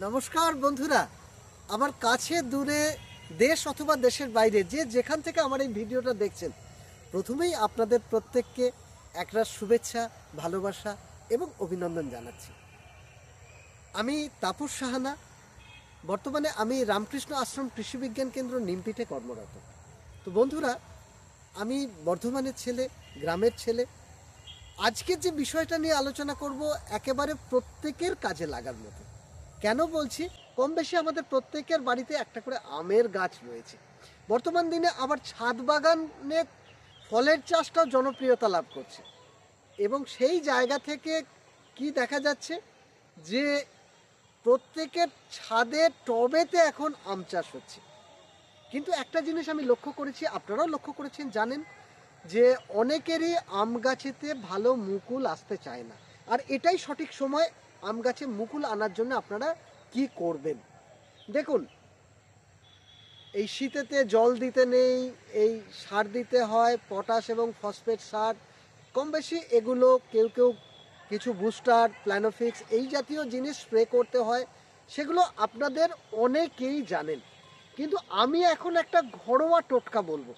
নমস্কার বন্ধুরা। আমার কাছে দূরে দেশ অথবা দেশের বাইরে যে যেখান থেকে আমার এই ভিডিওটা দেখছেন, প্রথমেই আপনাদের প্রত্যেককে একটা শুভেচ্ছা, ভালোবাসা এবং অভিনন্দন জানাচ্ছি। আমি তাপস সাহানা। বর্তমানে আমি রামকৃষ্ণ আশ্রম কৃষি বিজ্ঞান কেন্দ্র নিমপিঠে কর্মরত। তো বন্ধুরা, আমি বর্ধমানের ছেলে, গ্রামের ছেলে। আজকের যে বিষয়টা নিয়ে আলোচনা করব, একেবারে প্রত্যেকের কাজে লাগার মতো। কেন বলছি? কম বেশি আমাদের প্রত্যেকের বাড়িতে একটা করে আমের গাছ রয়েছে। বর্তমান দিনে আবার ছাদ বাগানে ফলের চাষটাও জনপ্রিয়তা লাভ করছে। এবং সেই জায়গা থেকে কি দেখা যাচ্ছে? যে প্রত্যেকের ছাদে টবেতে এখন আম চাষ হচ্ছে। কিন্তু একটা জিনিস আমি লক্ষ্য করেছি, আপনারাও লক্ষ্য করেছেন, জানেন যে অনেকেরই আম গাছেতে ভালো মুকুল আসতে চায় না। আর এটাই সঠিক সময় আম গাছে মুকুল আনার জন্য আপনারা কি করবেন? দেখুন, এই শীতেতে জল দিতে নেই, এই সার দিতে হয়, পটাশ এবং ফসফেট সার, কম বেশি এগুলো কেউ কেউ কিছু বুস্টার, প্ল্যানোফিক্স, এই জাতীয় জিনিস স্প্রে করতে হয়, সেগুলো আপনাদের অনেকেই জানেন। কিন্তু আমি এখন একটা ঘরোয়া টোটকা বলব,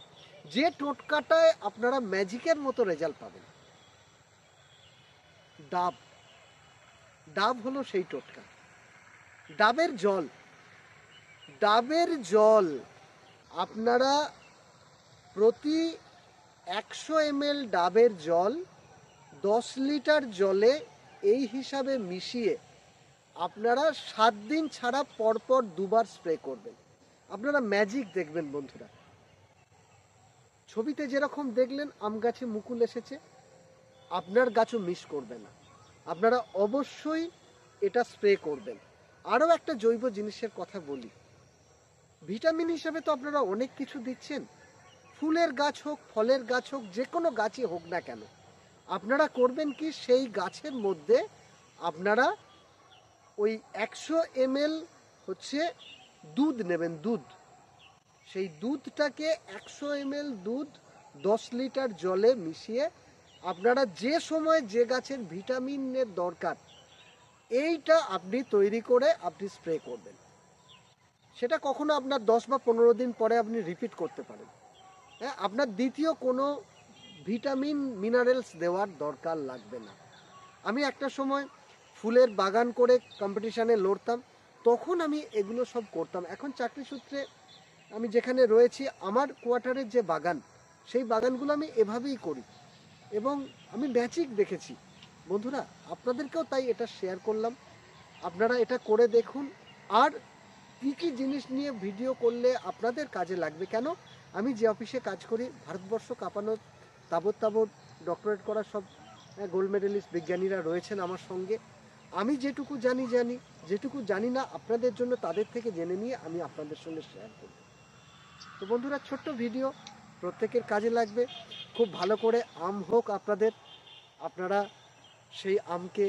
যে টোটকাটায় আপনারা ম্যাজিকের মতো রেজাল্ট পাবেন। ডাব। ডাব হলো সেই টোটকা। ডাবের জল। ডাবের জল আপনারা প্রতি একশো এমএল ডাবের জল দশ লিটার জলে এই হিসাবে মিশিয়ে আপনারা সাত দিন ছাড়া পরপর দুবার স্প্রে করবেন। আপনারা ম্যাজিক দেখবেন বন্ধুরা। ছবিতে যেরকম দেখলেন আম গাছে মুকুল এসেছে। আপনার গাছও মিস করবে না। আপনারা অবশ্যই এটা স্প্রে করবেন। আরও একটা জৈব জিনিসের কথা বলি। ভিটামিন হিসাবে তো আপনারা অনেক কিছু দিচ্ছেন। ফুলের গাছ হোক, ফলের গাছ হোক, যে কোনো গাছই হোক না কেন। আপনারা করবেন কি, সেই গাছের মধ্যে আপনারা ওই একশো এমএল হচ্ছে দুধ নেবেন, দুধ। সেই দুধটাকে একশো এমএল দুধ দশ লিটার জলে মিশিয়ে আপনারা যে সময় যে গাছের ভিটামিনের দরকার, এইটা আপনি তৈরি করে আপনি স্প্রে করবেন। সেটা কখনো আপনার দশ বা পনেরো দিন পরে আপনি রিপিট করতে পারেন। হ্যাঁ আপনার দ্বিতীয় কোনো ভিটামিন মিনারেলস দেওয়ার দরকার লাগবে না। আমি একটা সময় ফুলের বাগান করে কম্পিটিশানে লড়তাম, তখন আমি এগুলো সব করতাম। এখন চাকরি সূত্রে আমি যেখানে রয়েছি, আমার কোয়ার্টারের যে বাগান, সেই বাগানগুলো আমি এভাবেই করি। এবং আমি ম্যাজিক দেখেছি। বন্ধুরা, আপনাদেরকেও তাই এটা শেয়ার করলাম। আপনারা এটা করে দেখুন। আর কী কী জিনিস নিয়ে ভিডিও করলে আপনাদের কাজে লাগবে? কেন? আমি যে অফিসে কাজ করি, ভারতবর্ষ কাঁপানো তাবৎ তাবৎ ডক্টরেট করা সব গোল্ড মেডেলিস্ট বিজ্ঞানীরা রয়েছেন আমার সঙ্গে। আমি যেটুকু জানি জানি। যেটুকু জানি না, আপনাদের জন্য তাদের থেকে জেনে নিয়ে আমি আপনাদের সঙ্গে শেয়ার করব। তো বন্ধুরা, ছোট্ট ভিডিও প্রত্যেকের কাজে লাগবে। খুব ভালো করে আম হোক আপনাদের, আপনারা সেই আমকে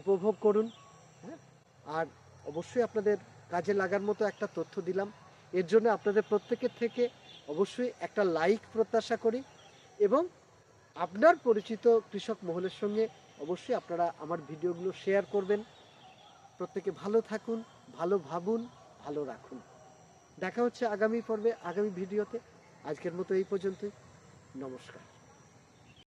উপভোগ করুন হ্যাঁ? আর অবশ্যই আপনাদের কাজে লাগার মতো একটা তথ্য দিলাম। এর জন্য আপনাদের প্রত্যেকের থেকে অবশ্যই একটা লাইক প্রত্যাশা করি এবং আপনার পরিচিত কৃষক মহলের সঙ্গে অবশ্যই আপনারা আমার ভিডিওগুলো শেয়ার করবেন। প্রত্যেকে ভালো থাকুন, ভালো ভাবুন, ভালো রাখুন। দেখা হচ্ছে আগামী পর্বে, আগামী ভিডিওতে। আজকের মতো এই পর্যন্তই। নমস্কার।